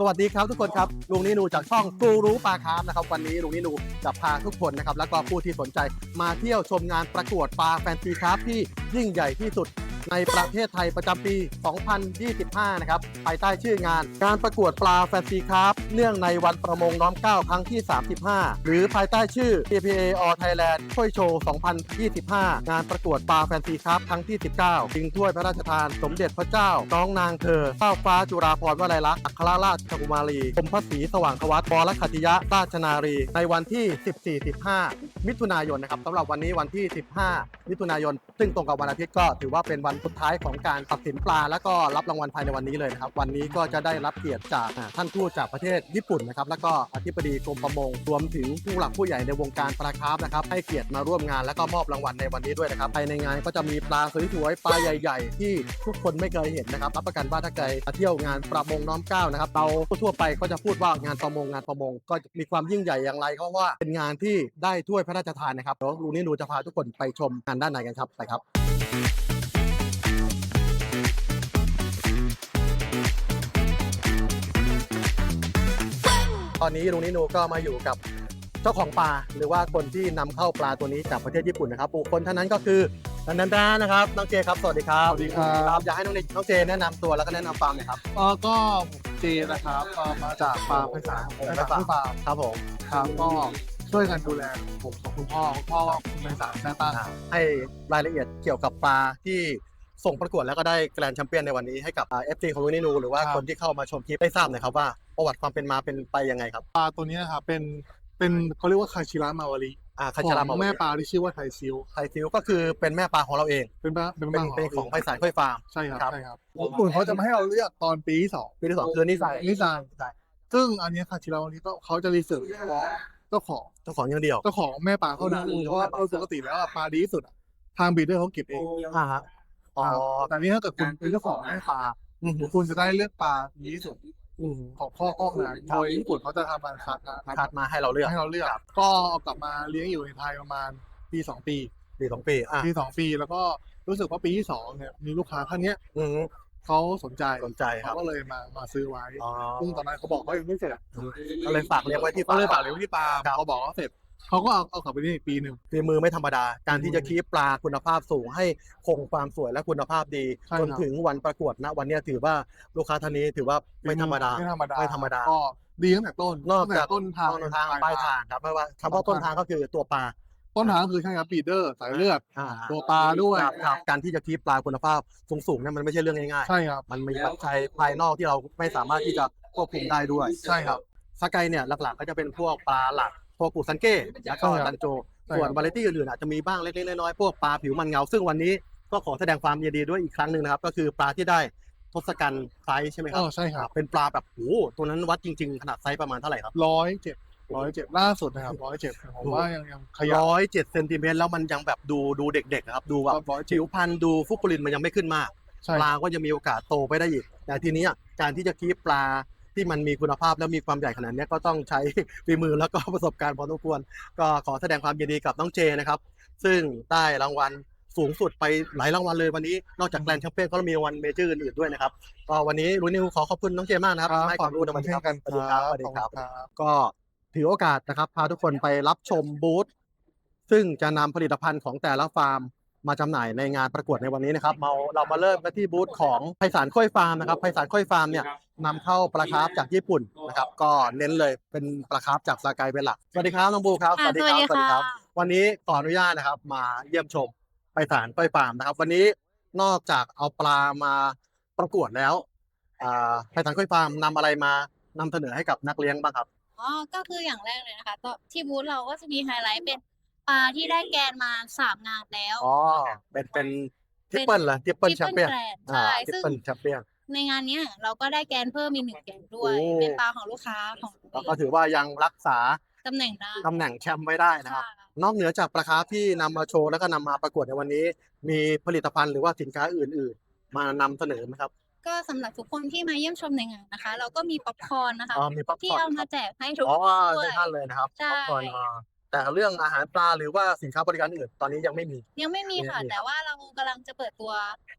สวัสดีครับทุกคนครับลุงนินูจากช่องกูรู้ปลาคาร์ฟนะครับวันนี้ลุงนินูจะพาทุกคนนะครับ แล้วก็ผู้ที่สนใจมาเที่ยวชมงานประกวดปลาแฟนซีคราฟที่ยิ่งใหญ่ที่สุด ในประเทศไทยประจำปี 2025 นะครับ ภายใต้ชื่องาน การประกวดปลาแฟนซีคราฟเนื่องในวันประมงน้อมเกล้าครั้งที่ 35 หรือภายใต้ชื่อ PPA All Thailand ถ้วยโชว์ 2025 งานประกวดปลาแฟนซีคราฟครั้งที่ 19ชิงถ้วยพระราชทานสมเด็จพระเจ้า น้องนางเธอเจ้าฟ้าจุฬาภรณ์วลัยลักษณ์อัครราชกุมารีกรมพระศรีสว่างควัตบรขัติยะราชนารี ในวันที่ 14-15 มิถุนายนนะครับสำหรับวันนี้วันที่ 15 มิถุนายน ซึ่งตรงกับวันอาทิตย์ก็ถือว่าเป็นวันสุดท้ายของการตัดสินปลา แล้วก็รับรางวัลภายในวันนี้เลยนะครับ วันนี้ก็จะได้รับเกียรติจากอ่าท่านทูตจากประเทศญี่ปุ่นนะครับแล้วก็อธิบดีกรมประมงรวมถึงผู้หลักผู้ใหญ่ในวงการปลาคาร์ฟนะครับให้เกียรติมาร่วมงานแล้วก็มอบรางวัลในวันนี้ด้วยนะครับภายในงานก็จะมีปลาสวยๆปลาใหญ่ ๆ ที่ทุกคนไม่เคยเห็นนะครับรับประกันว่าถ้าใครมาเที่ยวงานประมงน้อมเก้านะครับเราทั่วไปก็จะพูดว่างานประมงงานประมง ก็มีความยิ่งใหญ่อย่างไรเพราะว่าเป็นงานที่ได้ถ้วยพระราชทานนะครับเดี๋ยวลุงนี่หนูจะพาทุกคนไปชมงานด้านในกันครับไปครับ อนนี้ลุงนินูก็มาอยู่กับเจ้าของปลาหรือว่าคนที่นำเข้าปลาตัวนี้จากประเทศญี่ปุ่นนะครับบุคคลท่านนั้นก็คือนันดานะครับน้องเจครับสวัสดีครับสวัสดีครับ อยากให้น้องเจน้องเจแนะนำตัวแล้วก็แนะนำฟาร์มหน่อยครับเออก็ผมเจนะครับเอ่อมาจากฟาร์มไพศาลไพศาลที่ฟาร์มครับผมครับก็ช่วยกันดูแลผมกับคุณพ่อคุณพ่อคุณไพศาลแซ่ตั้งให้รายละเอียดเกี่ยวกับปลาที่ ส่งประกวดแล้วก็ได้แกรนด์แชมเปี้ยนในวันนี้ให้กับเอฟซีของลุงนินูหรือว่าคนที่เข้ามาชมคลิปได้ทราบหน่อยครับว่าประวัติความเป็นมาเป็นไปยังไงครับปลาตัวนี้นะครับเป็นเป็นเขาเรียกว่าคาชิระมาวาริอ่าคาชาราขมาองแม่ปลาที่ชื่อว่าไทซิลไทยซิลก็คือเป็นแม่ปลาของเราเอง เป็นปลาเป็นเป็นปลาเป็นของไพศาลค่อยฟาร์ม ใช่ครับครับ ใช่ครับญี่ปุ่นเขาจะไม่ให้เราเลือกตอนปีที่สองปีที่สองคือนิสัยนิซานซึ่งอันเนี้ยคาชิระมาวาริก็เขาจะรีเสิร์ชเจ้าของ เจ้าของอย่างเดียว เจ้าของแม่ปลาเขาดังเพราะว่าโดยปกติแล้วอะปลาดีที่สุดอะทางบีดเดอร์เขาเก็บเองอ่าฮะ อ๋อแต่นี่ถ้าเกิดคุณเป็นเจ้าของแม่ปลาอืมคุณจะได้เลือกปลาดีที่สุดอืมของพ่อก้องนะโดยญี่ปุ่นเขาจะทำการคัดนะคัดมาให้เราเลือกให้เราเลือกก็เอากลับมาเลี้ยงอยู่ในไทยประมาณปีสองปีปีสองปีอะปีสองปีแล้วก็รู้สึกว่าปีที่สองเนี่ยมีลูกค้าท่านเนี้ยอืมเขาสนใจสนใจคเขารับก็เลยมามาซื้อไว้อ๋อซึ่งตอนนั้นเขาบอกเขายังไม่เสร็จก็เลยฝากเลี้ยงไว้ที่ก็เลยฝากเลี้ยงไว้ที่ปลาเขาบอกว่าเสร็จ เขาก็เอาเอากลับไปที่อีกปีหนึ่ง ฝีมือไม่ธรรมดา การที่จะคีบปลาคุณภาพสูงให้คงความสวยและคุณภาพดีใช่จนครับถึงวันประกวดนะวันเนี้ยถือว่าลูกค้าท่านนี้ถือว่าไม่ธรรมดา ไม่ธรรมดาไม่ธรรมดา ก็ดีตั้งแต่ต้นนอกตั้งจาแต่กต้นทางต้นทางปลายทางครับไม่ว่าคำว่าต้นทางก็คือตัวปลาต้นทางคือใช่ครับปีเดอร์สายเลือด อ่าตัวปลาด้วยครับครับการที่จะคีบปลาคุณภาพสูงๆเนี่ยมันไม่ใช่เรื่องง่ายใช่ครับ ๆ มันมีปัจจัยภายนอกที่เราไม่สามารถที่จะควบคุมได้ด้วยใช่ครับ สกายเนี่ยหลักๆก็จะเป็นพวกปลาหลัก พวกปูซันเก้แล้วก็ใช่ครับดันโจใช่ส่วคนรับวาไรตี้อื่นๆอาจจะมีบ้างเล็กๆน้อยๆพวกปลาผิวมันเงา ซึ่งวันนี้ก็ขอแสดงความยินดีด้วยอีกครั้งหนึ่งนะครับ ก็คือปลาที่ได้ทศกัณฐ์ไซส์ใช่ไหมคอ๋รับอใช่ครับเป็นปลาแบบโอ้โหตัวนั้นวัดจริงๆ ขนาดไซส์ประมาณเท่าไหร่ครับร้อยเจ็ดร้อยเจ็ดล่าสุดนะครับร้อยเจ็ดผมว่ายังยังขยับร้อยเจ็ดเซนติเมตรแล้วมันยังแบบดูดูเด็กๆอะครับดูแบบร้อยเจ็ดผิวพันธุ์ดูฟุกกุลินมันยังไม่ขึ้นมากใช่ปลาก็จะมีโอกาสโตไปได้อีก แต่ทีนี้อะการที่จะคีบปลา ที่มันมีคุณภาพและมีความใหญ่ขนาดเนี้ยก็ต้องใช้ฝีมือแล้วก็ประสบการณ์พอสมควร ก็ขอแสดงความยินดีกับน้องเจนะครับ ซึ่งได้รางวัลสูงสุดไปหลายรางวัลเลยวันนี้ นอกจากแกรนด์แชมเปี้ยนก็มีรางวัลเมเจอร์อื่นๆด้วยนะครับก็วันนี้รุ้นิวขอขอบคุณน้องเจมากนะครับที่ให้ความรู้ในวันนี้เช่คนรับกันสวัสดีครับสวัสดีครับขอณครับ ก็ถือโอกาสนะครับ พาทุกคนไปรับชมบูธซึ่งจะนำผลิตภัณฑ์ของแต่ละฟาร์ม มาจำหน่ายในงานประกวดในวันนี้นะครับเราเรามาเริ่มกันที่บูธของไพศาลค่อยฟาร์มนะครับไพศาลค่อยฟาร์มเนี่ยนำเข้าปลาคาร์ฟจากญี่ปุ่นนะครับก็เน้นเลยเป็นปลาคาร์ฟจากสากายเป็นหลักสวัสดีครับน้องบูครับค่ะสวัสดีค่ะวันนี้ขออนุญาตนะครับมาเยี่ยมชมไพศาลค่อยฟาร์มนะครับ วันนี้นอกจากเอาปลามาประกวดแล้วอ่าไพศาลค่อยฟาร์มนำอะไรมานำเสนอให้กับนักเลี้ยงบ้างครับอ๋อก็คืออย่างแรกเลยนะคะก็ที่บูธเราก็จะมีไฮไลท์เป็น ปลาที่ได้แกนมาสามงานแล้วอ๋อ เป็นเป็นทริปเปิลเหรอทริปเปิลแชมเปี้ยนแกรนอ่าใช่ทริปซึ่งเปิลแชมเปี้ยนในงานเนี้ยเราก็ได้แกนเพิ่มมีหนึ่งแกนด้วยโอ้ เป็นปลาของลูกค้าของแล้วก็ถือว่ายังรักษาตำแหน่งได้ตำแหน่งแชมป์ไว้ได้นะครับ ค่ะนอกเหนือจากปลาคาร์ฟที่นำมาโชว์แล้วก็นำมาประกวดในวันนี้ มีผลิตภัณฑ์หรือว่าสินค้าอื่น ๆ มานำเสนอไหมครับก็สำหรับทุกคนที่มาเยี่ยมชมในงานนะคะ เราก็มีป๊อปคอร์นนะคะ อ๋อมีป๊อปคที่อร์นเอามาแจกให้ทุกอ๋อคนด้วใช่ยท่านเลยนะครับใช่ ป๊อปคอร์นอ่า แต่เรื่องอาหารปลาหรือว่าสินค้าบริการอื่นตอนนี้ยังไม่มี ยังไม่มีค่ะไม่มีแต่ว่าเรากำลังจะเปิดตัว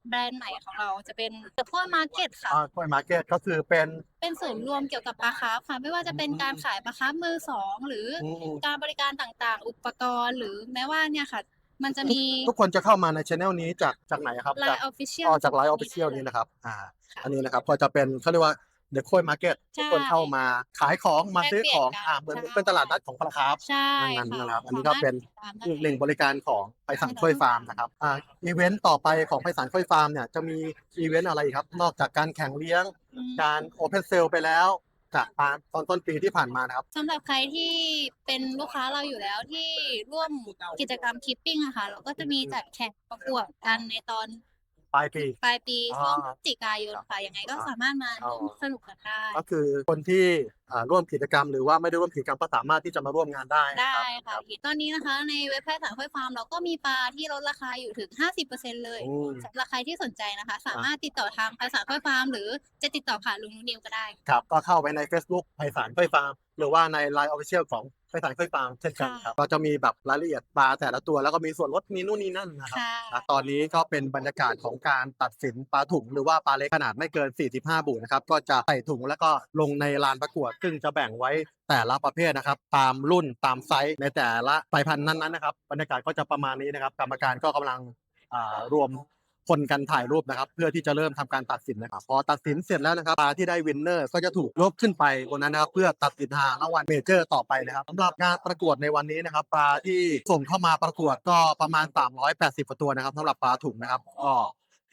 แบรนด์ใหม่ของเราจะเป็นเดอะพ่อมาร์เก็ตค่ะ อ่ากล้วยมาร์เก็ตก็คือเป็นเป็นศูนย์รวมเกี่ยวกับปลาคาร์ฟค่ะ ไม่ว่าจะเป็นการขายปลาคาร์ฟมือสองหรือออืมการบริการต่างๆ อุปกรณ์ หรือแม้ว่าเนี่ยค่ะ มันจะมีทุกคนจะเข้ามาในช anel นี้จากจากไหนครับไลจากน์ออฟฟิเชียล อ๋อจากไลฟ์ออฟฟิเชียลนี้นะครับ อ่า อันนี้นะครับก็จะเป็นเขาเรียกว่า เดอะโคยมาร์เก็ตใช่ทุกคนเข้ามาขายของมาซื้อของแลกเปลี่ยนกันอ่าเหมือนใช่เป็นตลาดนัดของปลาคาร์ฟใช่นั่นค่ะนะครับอันนี้ก็เป็น สามารถอีกหนึ่งบริการของไพศาลค่อยฟาร์มนะครับอ่าอีเวนต์ต่อไปของไพศาลค่อยฟาร์มเนี่ยจะมีอีเวนต์อะไรอีกครับ นอกจากการแข่งเลี้ยงอืมการโอเพนเซลไปแล้ว จากตอนต้นปีที่ผ่านมานะครับ สำหรับใครที่เป็นลูกค้าเราอยู่แล้วที่ร่วมกิจกรรมคิปปิ้งอะค่ะ เราก็จะมีจัดแข่งประกวดกันในตอน ปลายปี ปลายปีอ่าช่วงพฤศจิกายนค่ะยังไงก็สามารถมาอ๋อร่วมสนุกกันได้ก็คือคนที่อ่าร่วมกิจกรรมหรือว่าไม่ได้ร่วมกิจกรรมก็สามารถที่จะมาร่วมงานได้นะได้ครับค่ะตอนนี้นะคะ ในเว็บไซต์สารค่อยฟาร์มเราก็มีปลาที่ลดราคาอยู่ถึง 50%เลยอืม สำหรับใครที่สนใจนะคะ สามารถติดต่อทางภาษาค่อยฟาร์มหรือจะติดต่อผ่านลุงนุนิวก็ได้ ครับก็เข้าไปใน Facebook ไพศาลค่อยฟาร์มหรือว่าใน Line Official ของ ไพศาลค่อยฟาร์มเช่นกันครับก็จะมีแบบรายละเอียดปลาแต่ละตัวแล้วก็มีส่วนลดมีนู่นนี่นั่นนะครับค่ะอะตอนนี้ก็เป็นบรรยากาศของการตัดสินปลาถุง หรือว่าปลาเล็กขนาดไม่เกิน 45บูนะครับก็จะใส่ถุงแล้วก็ลงในลานประกวด ซึ่งจะแบ่งไว้แต่ละประเภทนะครับ ตามรุ่นตามไซส์ในแต่ละสายพันธุ์นั้นๆนะครับบรรยากาศก็จะประมาณนี้นะครับ กรรมการก็กำลังอ่ารวม คนกันถ่ายรูปนะครับ เพื่อที่จะเริ่มทำการตัดสินนะครับพอตัดสินเสร็จแล้วนะครับปลาที่ได้วินเนอร์ก็จะถูกยกขึ้นไปบนนั้นนะครับเพื่อตัดสินหารางวัลเมเจอร์ต่อไปนะครับสำหรับงานประกวดในวันนี้นะครับปลาที่ส่งเข้ามาประกวดก็ประมาณ 380กว่าตัวนะครับสำหรับปลาถุงนะครับก็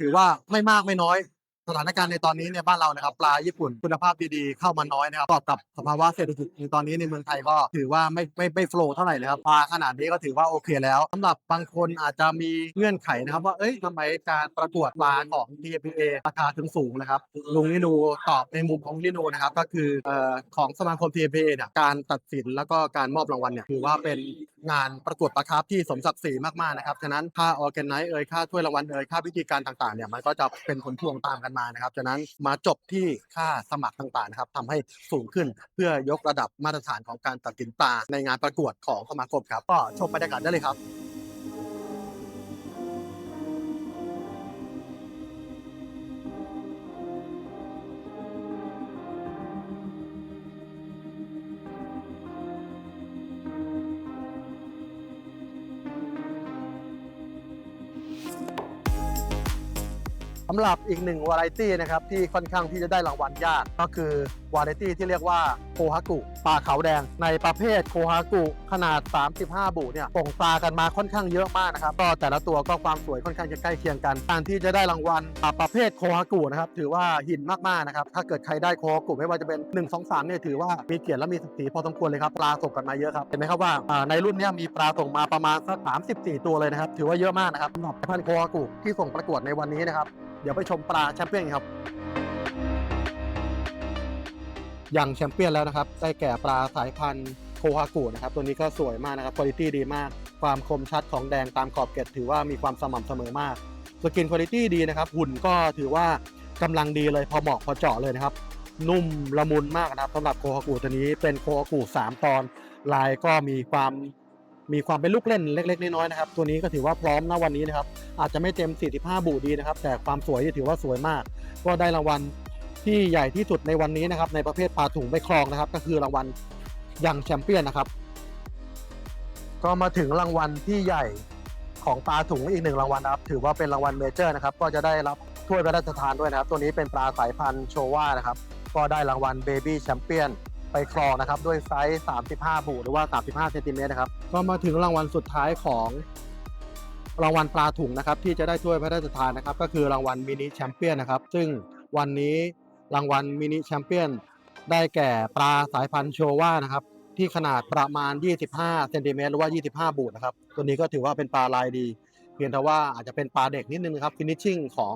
ถือว่าไม่มากไม่น้อย สถานการณ์ในตอนนี้เนี่ยบ้านเรานะครับปลาญี่ปุ่นคุณภาพดีๆเข้ามาน้อยนะครับประกอบกับสภาวะเศรษฐกิจในตอนนี้ในเมืองไทยก็ถือว่าไม่ไม่ไม่โฟล์เท่าไหร่เลยครับปลาขนาดนี้ก็ถือว่าโอเคแล้วสำหรับบางคนอาจจะมีเงื่อนไขนะครับ ว่าเอ้ยทำไมการประกวดปลาของ TPA ราคาถึงสูงนะครับลุงนินูตอบในมุมของนินูนะครับก็คือเอ่อของสมาคม TPA เนี่ยการตัดสินแล้วก็การมอบรางวัลเนี่ยถือว่าเป็น งานประกวดประคับที่สมศักดิ์ศรีมากๆนะครับฉะนั้นค่าออแกนไนซ์เอ่ยค่าถ้วยรางวัลเอ่ยค่าพิธีการต่างๆเนี่ยมันก็จะเป็นผลพวงตามกันมานะครับฉะนั้นมาจบที่ค่าสมัครต่างๆนะครับทำให้สูงขึ้นเพื่อยกระดับมาตรฐานของการตัดสินตาในงานประกวดของสมาคมครับก็ชมบรรยากาศได้เลยครับำหรับอีกหนึ่งวาไรตี้นะครับที่ค่อนข้างที่จะได้รางวัลยากก็คือวาไรตี้ที่เรียกว่าโคฮากุปลาขาวแดง ในประเภทโคฮากุขนาด 35 บุเนี่ยส่งปลากันมาค่อนข้างเยอะมากนะครับก็แต่ละตัวก็ความสวยค่อนข้างจะใกล้เคียงกัน การที่จะได้รางวัลอ่าประเภทโคฮากุนะครับถือว่าหินมากๆนะครับถ้าเกิดใครได้โคฮากุไม่ว่าจะเป็น 1 2 3เนี่ยถือว่ามีเกียรติและมีศักดิ์ศรีพอสมควรเลยครับปลาส่งกันมาเยอะครับเห็นไหมครับว่าในรุ่นนี้มีปลาส่งมาประมาณสัก34 ตัวเลยนะครับถือว่าเยอะมากนะครับสำหรับพันโคฮากุที่ส่งประกวดในวันนี้นะครับ เดี๋ยวไปชมปลาแชมเปี้ยนครับ อย่างแชมเปี้ยนแล้วนะครับ ได้แก่ปลาสายพันธุ์โคฮากุนะครับ ตัวนี้ก็สวยมากนะครับคุณภาพดีมาก ความคมชัดของแดงตามขอบเกล็ดถือว่ามีความสม่ำเสมอมาก สกินคุณภาพดีนะครับ หุ่นก็ถือว่ากำลังดีเลยพอเหมาะพอเจาะเลยนะครับ นุ่มละมุนมากนะครับสำหรับโคฮากุตัวนี้เป็นโคฮากุ3ตอน ลายก็มีความ มีความเป็นลูกเล่นเล็ก ๆ น้อยๆนะครับ ตัวนี้ก็ถือว่าพร้อมณวันนี้นะครับ อาจจะไม่เต็ม 45 บูดีนะครับ แต่ความสวยที่ถือว่าสวยมาก ก็ได้รางวัลที่ใหญ่ที่สุดในวันนี้นะครับ ในประเภทปลาถุงไปครองนะครับ ก็คือรางวัลยังแชมเปี้ยนนะครับ ก็มาถึงรางวัลที่ใหญ่ของปลาถุงอีกหนึ่งรางวัลนะครับ ถือว่าเป็นรางวัลเมเจอร์นะครับ ก็จะได้รับถ้วยพระราชทานด้วยนะครับ ตัวนี้เป็นปลาสายพันธุ์โชว่านะครับ ก็ได้รางวัลเบบี้แชมเปี้ยน ไปครองนะครับด้วยไซส์ 35บูหรือว่า 35เซนติเมตรนะครับก็มาถึงรางวัลสุดท้ายของรางวัลปลาถุงนะครับที่จะได้ถ้วยพระราชทานนะครับ ก็คือรางวัลมินิแชมเปี้ยนนะครับ ซึ่งวันนี้รางวัลมินิแชมเปี้ยนได้แก่ปลาสายพันธุ์โชว่านะครับที่ขนาดประมาณ 25เซนติเมตรหรือว่า 25บูนะครับ ตัวนี้ก็ถือว่าเป็นปลาลายดี เพียงแต่ว่าอาจจะเป็นปลาเด็กนิดนึงครับฟินิชชิ่งของ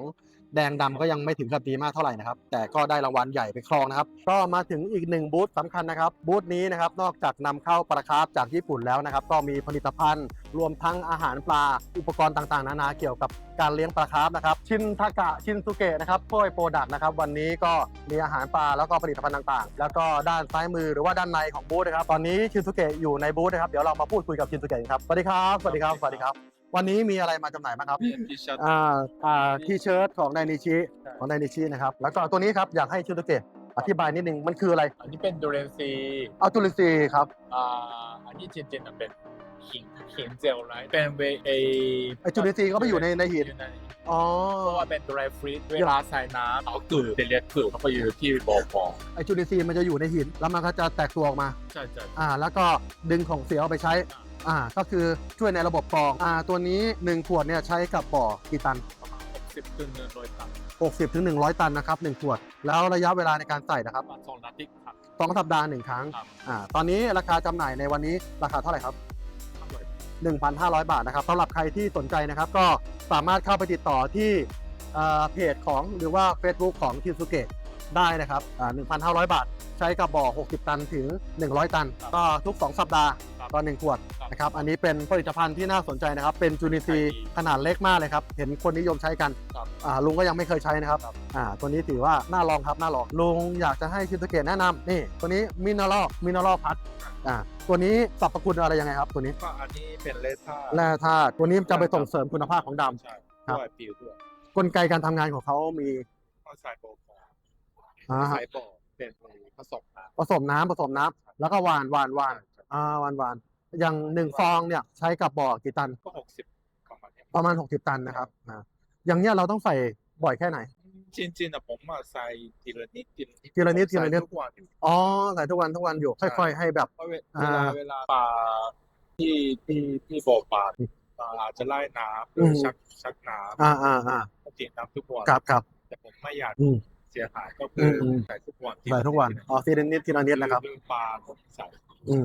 แดงดำก็ยังไม่ถึงกับดีมากเท่าไหร่นะครับ แต่ก็ได้รางวัลใหญ่ไปครองนะครับ ก็มาถึงอีกหนึ่งบูธสำคัญนะครับ บูธนี้นะครับ นอกจากนำเข้าปลาคาร์ฟจากญี่ปุ่นแล้วนะครับ ก็มีผลิตภัณฑ์ รวมทั้งอาหารปลา อุปกรณ์ต่างๆ นานาเกี่ยวกับการเลี้ยงปลาคาร์ฟนะครับ ชินทากะ ชินสุเกะนะครับโค้ยโปรดักนะครับ วันนี้ก็มีอาหารปลาแล้วก็ผลิตภัณฑ์ต่างๆ แล้วก็ด้านซ้ายมือหรือว่าด้านในของบูธนะครับ ตอนนี้ชินสุเกะอยู่ในบูธนะครับ เดี๋ยวเรามาพูดคุยกับชินสุเกะครับ สวัสดีครับ สวัสดีครับ สวัสดีครับ วันนี้มีอะไรมาจำหน่ายบ้างครับทีเชิ้ตอ่าอ่าทีเชิ้ตของไดนิชิของไดนิชินะครับ แล้วก็ตัวนี้ครับอยากให้ชินสุเกะอธิบายนิดนึงมันคืออะไรอันนี้เป็นดูเรนซีอัลตูลิซีครับอ่าอันนี้จริงๆมันเป็นหินหินเจลไรเป็นเวเอไอจูลิซีก็ไปอยู่ในในหินอยู่ในอ๋อเพราะว่าเป็นดรายฟรีดเวลาใส่น้ำเขากือเป็นเลือดกือเขาไปอยู่ที่บ่อฟองไอจูลิซีมันจะอยู่ในหิน แล้วมันก็จะแตกตัวออกมา ใช่ใช่อ่า แล้วก็ดึงของเสียเอาไปใช้ อ่าก็คือช่วยในระบบกรองอ่าตัวนี้ 1 ขวดเนี่ยใช้กับบ่อกี่ตัน ประมาณหกสิบถึงหนึ่งร้อยตัน60ถึง100 ตันนะครับ1ขวด แล้วระยะเวลาในการใส่นะครับประมาณสองนาทีครับ 2 สัปดาห์ 1 ครั้งครับ อ่าตอนนี้ราคาจำหน่ายในวันนี้ราคาเท่าไหร่ครับอร่อย1,500 บาทนะครับสำหรับใครที่สนใจนะครับก็สามารถเข้าไปติดต่อที่เอ่อเพจของหรือว่า Facebook ของคินสุเกะ ได้นะครับอ่า1,500 บาท ใช้กับบ่อ 60 ตันถึง 100 ตันก็ทุก 2 สัปดาห์ครับต่อ1ขวดครับนะครับ อันนี้เป็นผลิตภัณฑ์ที่น่าสนใจนะครับ เป็นจูนิซีขนาดเล็กมากเลยครับ เห็นคนนิยมใช้กันครับอ่าลุงก็ยังไม่เคยใช้นะครับครับ อ่าตัวนี้ถือว่าน่าลองครับน่าลอง ลุงอยากจะให้คินสุเกะแนะนำนี่ตัวนี้มิน e ร a ลมิน e ร a ลพัดอ่าตัวนี้สรรพคุณอะไรยังไงครับตัวนี้ ก็อันนี้เป็นเลท่าแร่ธาตุตัวนี้จะไปส่งเสริมคุณภาพของดำ ใช่ครับ ด้วยปิวด้วยกลไกการทำงานของเขามีก็ใส่โบฟอง อ่าฮะใส่บ่อเป็นผสมน้ำผสมน้ำผสมน้ำแล้วก็หวานหวานหวานอ่าหวานหวานอย่างหนึ่งฟองเนี่ยใช้กับบ่อกี่ตันก็หกสิบประมาณเนี้ยประมาณ 60 ตันนะครับอ่าอย่างเนี้ยเราต้องใส่บ่อยแค่ไหน จริงๆนะผมอะใส่ทีละนิดทีละนิดทีละนิดทีละนิด ใส่ทุกวันอ๋อใส่ทุกวันทุกวันอยู่ใช่ค่อยๆให้แบบ เพราะเวอ่าเวลาเวลาปลาที่ที่ที่บ่อปลาอืมปลาอาจจะไล่น้ำหรืออม ชักชักน้อ่าอ่าอ่าำกินน้ำทุกวันครับครับแต่ผมไม่อยากอืมเสียหายก็คืออมใส่ทุกวันใส่ทุกวันอ๋อทีละนิดทีละนิดนะครับอปลาผมใส่อืม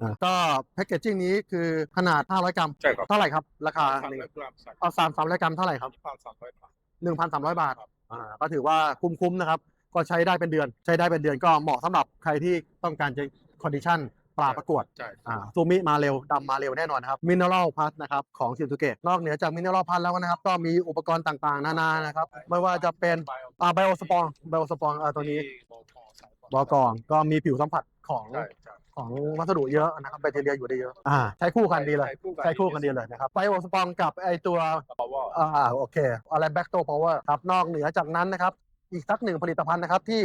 อ่าก็แพคเกจจิ้งนี้คือขนาด 500 กรัมใช่ครับเท่าไหร่ครับ ราคาสามหนึ่งร้อยกรัมใส่เอาสามสามร้อยกรัมเท่าไหร่ครับพันสามร้อยบาท1,300บาทครับอ่าก็ถือว่าคุ้มๆนะครับ ก็ใช้ได้เป็นเดือน ใช้ได้เป็นเดือนก็เหมาะสำหรับใครที่ต้องการจะคอนดิชัน ปลาประกวดใช่อ่าซูมิมาเร็วดำมาเร็วแน่นอนนะครับมินเนอรัลพัทนะครับของชินสุเกะนอกเหนือจากมินเนอรัลพัทแล้วนะครับก็มีอุปกรณ์ต่างๆ นานานะครับไม่ว่าจะเป็นอ่าไบโอสปองไบโอสปองอ่าตัวนี้บ่อปลาใส่บอกองก็มีผิวสัมผัสของใช่ใช่ของวัสดุเยอะนะครับแบคทีเรียอยู่ได้เยอะอ่าใช้คู่กันดีเลย ใช้คู่กันใช้คู่กันดีเลยนะครับไบโอสปองกับไอตัวเพราะว่าอ่าโอเค อะไรแบ็กโตพาวเวอร์ครับนอกเหนือจากนั้นนะครับ อีกสักหนึ่งผลิตภัณฑ์นะครับที่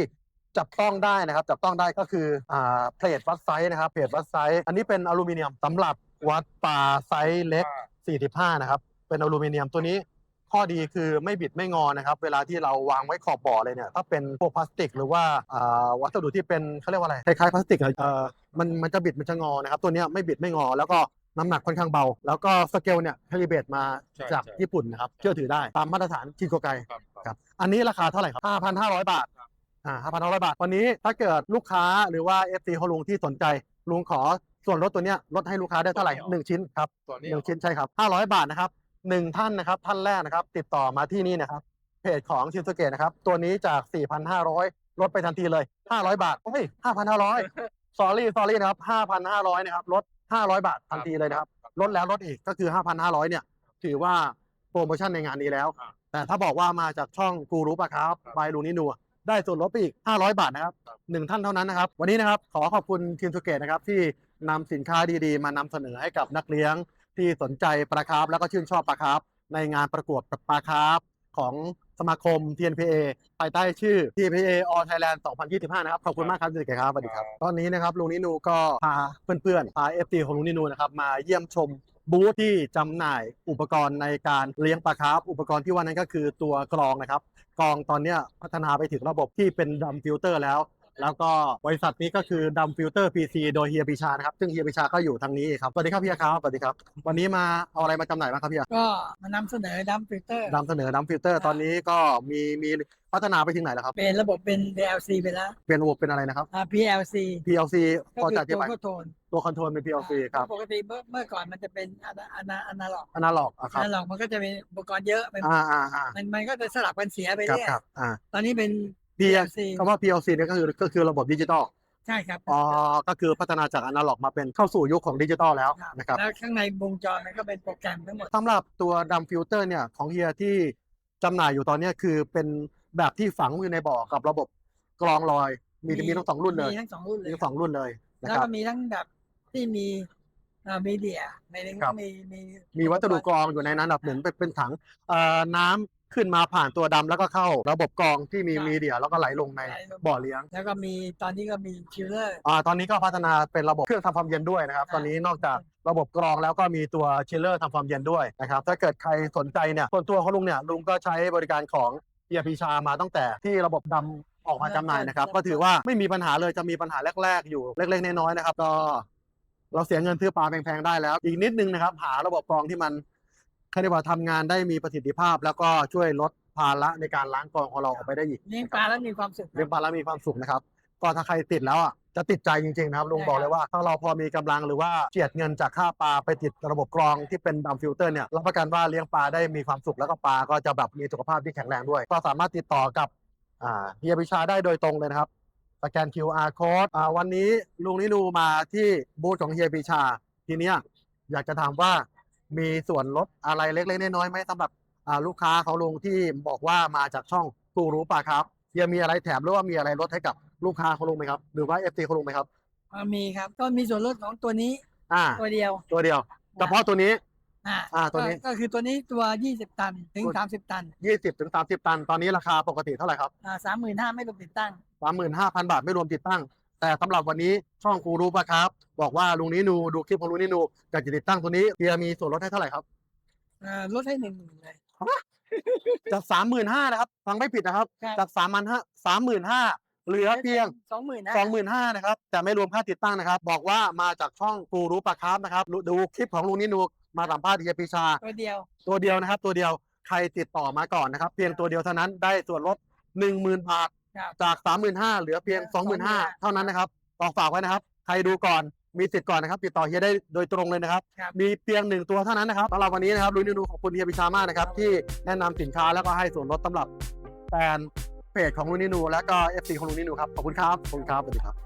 จับต้องได้นะครับ จับต้องได้ก็คืออ่าเพลทวัดไซส์นะครับเพลทวัดไซส์อันนี้เป็นอลูมิเนียมสำหรับวัดปลาไซส์เล็ก 45 นะครับ เป็นอลูมิเนียมตัวนี้ข้อดีคือไม่บิดไม่งอนะครับ เวลาที่เราวางไว้ขอบบ่อเลยเนี่ยถ้าเป็นพวกพลาสติก หรือว่าอ่าวัสดุที่เป็นเขาเรียกว่าอะไรคล้ายๆพลาสติกอะเอ่อมันมันจะบิดมันจะงอนะครับ ตัวเนี้ยไม่บิดไม่งอ แล้วก็น้ำหนักค่อนข้างเบา แล้วก็สเกลเนี่ยคาลิเบตมาใช่จากใช่ ญี่ปุ่นนะครับเชื่อถือได้ตามมาตรฐานชินโกไก ครับครับอันนี้ราคาเท่าไหร่ครับ 5,500 บาท ครับอ่า5,500บาท วันนี้ถ้าเกิดลูกค้าหรือว่า FC ของลุงที่สนใจ ลุงขอส่วนลดตัวเนี้ยลดให้ลูกค้าได้เท่าไหร่หนึ่งชิ้นครับตัวนี้หนึ่งชิ้นใช่ครับ500บาทนะครับหนึ่งท่านนะครับท่านแรกนะครับ ติดต่อมาที่นี่นะครับเพจของชินสเกตนะครับ ตัวนี้จาก 4,500 ลดไปทันทีเลย 500 บาทเฮ้ย5,500 sorry sorry นะครับ 5,500 นะครับ ลด 500 บาททันทีเลยนะครับ ลดแล้วลดอีกก็คือ 5,500 เนี่ย ถือว่าโปรโมชั่นในงานนี้แล้วครับแต่ถ้าบอกว่ามาจากช่องกูรู้ปะครับครับบายลูนินัว ได้ส่วนลดไปอีก 500 บาทนะครับครับหนึ่งท่านเท่านั้นนะครับ วันนี้นะครับ ขอขอบคุณทีมสุเกตนะครับที่นำสินค้าดีๆ มานำเสนอให้กับนักเลี้ยงที่สนใจปลาคาร์ฟแล้วก็ชื่นชอบปลาคาร์ฟในงานประกวดปลาคาร์ฟของสมาคม TNPA ภายใต้ชื่อ TNPA All Thailand 2025 นะครับ ขอบคุณมากครับทีมสุเกตครับสวัสดีครับ ตอนนี้นะครับลุงนินูก็พาเพื่อนๆพา FT ของลุงนินูนะครับมาเยี่ยมชม บูธที่จำหน่ายอุปกรณ์ในการเลี้ยงปลาคาร์ฟอุปกรณ์ที่ว่านั้นก็คือตัวกรองนะครับกรองตอนนี้พัฒนาไปถึงระบบที่เป็นดัมฟิลเตอร์แล้ว แล้วก็บริษัทนี้ก็คือดำฟิลเตอร์ PC โดยเฮียปิชานะครับ ซึ่งเฮียปิชาก็อยู่ทางนี้ครับ สวัสดีครับพี่ครับ สวัสดีครับ วันนี้มาเอาอะไรมาจำหน่ายบ้างครับพี่ก็มานำเสนอดัมฟิลเตอร์นำเสนอดำฟิลเตอร์ตอนนี้ก็มีมีพัฒนาไปถึงไหนแล้วครับ เป็นระบบเป็น PLC ไปแล้วเปลี่ยนระบบเป็นอะไรนะครับ อ่า PLC PLC พก็อคือจะอธิตัวบายคอนโทรลตัวคอนโทรลเป็น PLC ครับปกติเมื่อเมื่อก่อนมันจะเป็นอนาอนาอนาล็อกอนาล็อกอะอครับนาล็อกมันก็จะเป็นอุปกรณ์เยอะมันอ่าอ่าอ่ามันมันก็จะสลับกันเสียไปครับเรื่อยครับอ่าตอนนี้เป็น PLC คำว่า PLC เนี่ยก็คือก็คือระบบดิจิตอลใช่ครับอ๋อก็คือพัฒนาจากอนาล็อกมาเป็นเข้าสู่ยุคของดิจิตอลแล้วครับนะครับแล้วข้างในวงจรมันก็เป็นโปรแกรมทั้งหมดสำหรับตัวดัมฟิลเตอร์เนี่ยของเฮียที่จำหน่ายอยู่ตอนเนี้ยคือเป็นแบบที่ฝังอยู่ในบ่อกับระบบกรองลอยมีมีทั้งสองรุ่นเลยมีทั้งสองรุ่นเลมียทั้งสองรุ่นเลยนะแล้วครับก็มีทั้งแบบที่มีอ่ามีเดียในนี้ครับมีมีมีวัสดุกรองอยู่ในนั้นแบบเหมือนเป็นเป็นถังเอ่อน้ำ ขึ้นมาผ่านตัวดำแล้วก็เข้าระบบกรองที่มีมีเดียแล้วก็ไหลลงในบ่อเลี้ยง แล้วก็มีตอนนี้ก็มีชิลเลอร์ อ่าตอนนี้ก็พัฒนาเป็นระบบเครื่องทำความเย็นด้วยนะครับอ่าตอนนี้นอกจากระบบกรองแล้วก็มีตัวชิลเลอร์ทำความเย็นด้วยนะครับ ถ้าเกิดใครสนใจเนี่ยส่วนตัวของลุงเนี่ยลุงก็ใช้บริการของเฮียพีชามาตั้งแต่ที่ระบบดำออกมาจำหน่ายนะครับ ก็ถือว่าไม่มีปัญหาเลยจะมีปัญหาแรก ๆ อยู่เล็กๆน้อยๆนะครับก็เราเสียเงินซื้อปลาแพงๆได้แล้ว อีกนิดนึงนะครับหาระบบกรองที่มัน เขาเรียกว่าทำงานได้มีประสิทธิภาพ แล้วก็ช่วยลดภาระในการล้างกรองของเราออกไปได้อีก เลี้ยงปลาแล้วมีความสุขเลี้ยงปลาแล้วมีความสุขนะครับ ก็ถ้าใครติดแล้วอะจะติดใจจริงๆนะครับลุงใช่บอกครับเลยว่า ถ้าเราพอมีกำลังหรือว่าเจียดเงินจากค่าปลาไปติดระบบกรองที่เป็นดัมฟิลเตอร์เนี่ยรับประกันว่าเลี้ยงปลาได้มีความสุขแล้วก็ปลาก็จะแบบมีสุขภาพที่แข็งแรงด้วย ก็สามารถติดต่อกับอ่าเฮียพิชาได้โดยตรงเลยนะครับสแกน QR code อ่าวันนี้ลุงนิรูมาที่บูธของเฮียพิชาทีเนี้ยอยากจะถามว่า มีส่วนลดอะไรเล็กๆน้อยๆไหมสำหรับอ่าลูกค้าเขาลุงที่บอกว่ามาจากช่องกูรู้ปลาครับเฮียมีอะไรแถมหรือว่ามีอะไรลดให้กับลูกค้าเขาลุงไหมครับ หรือว่าเอฟซีเขาลุงไหมครับอ่ามีครับก็มีส่วนลดของตัวนี้ อ่า ตัวเดียว ตัวเดียวเฉพาะตัวนี้อ่าอ่าตัวนี้ก็ก็คือตัวนี้ตัว 20 ตันถึงตัว30 ตัน 20ถึง30 ตัน ตอนนี้ราคาปกติเท่าไหร่ครับอ่าสามหมื่นห้าไม่รวมติดตั้ง 35,000 บาทไม่รวมติดตั้ง แต่สำหรับวันนี้ช่องกูรู้ปะครับ บอกว่าลุงนินูดูคลิปของลุงนินูอยากจะติดตั้งตัวนี้เฮียมีส่วนลดให้เท่าไหร่ครับอ่าลดให้หนึ่งหมื่นเลยจาก35,000นะครับ ฟังไม่ผิดนะครับครับจาก3,500 35,000เหลือเพียงสองหมื่นสองหมื่นห้านะครับแต่ไม่รวมค่าติดตั้งนะครับ บอกว่ามาจากช่องกูรู้ปะครับนะครับดูดูคลิปของลุงนินูมาสัมภาษณ์เฮียปีชา ตัวเดียว ตัวเดียวนะครับ ตัวเดียวใครติดต่อมาก่อนนะครับ เพียงตัวเดียวเท่านั้นได้ส่วนลด1 0,000บาท ครับจาก35,000เหลือเพียง25,000 เท่านั้นนะครับต้องฝากไว้นะครับ ใครดูก่อนมีสิทธิ์ก่อนนะครับ ติดต่อเฮียได้โดยตรงเลยนะครับ ครับ มีเพียงหนึ่งตัวเท่านั้นนะครับสำหรับวันนี้นะครับลุงนินูขอบคุณเฮียปีชามากนะครับ ที่แนะนำสินค้าแล้วก็ให้ส่วนลดสำหรับแฟนเพจของลุงนินูและก็เอฟซีของลุงนินูครับขอบคุณครับขอบคุณครับสวัสดีครับ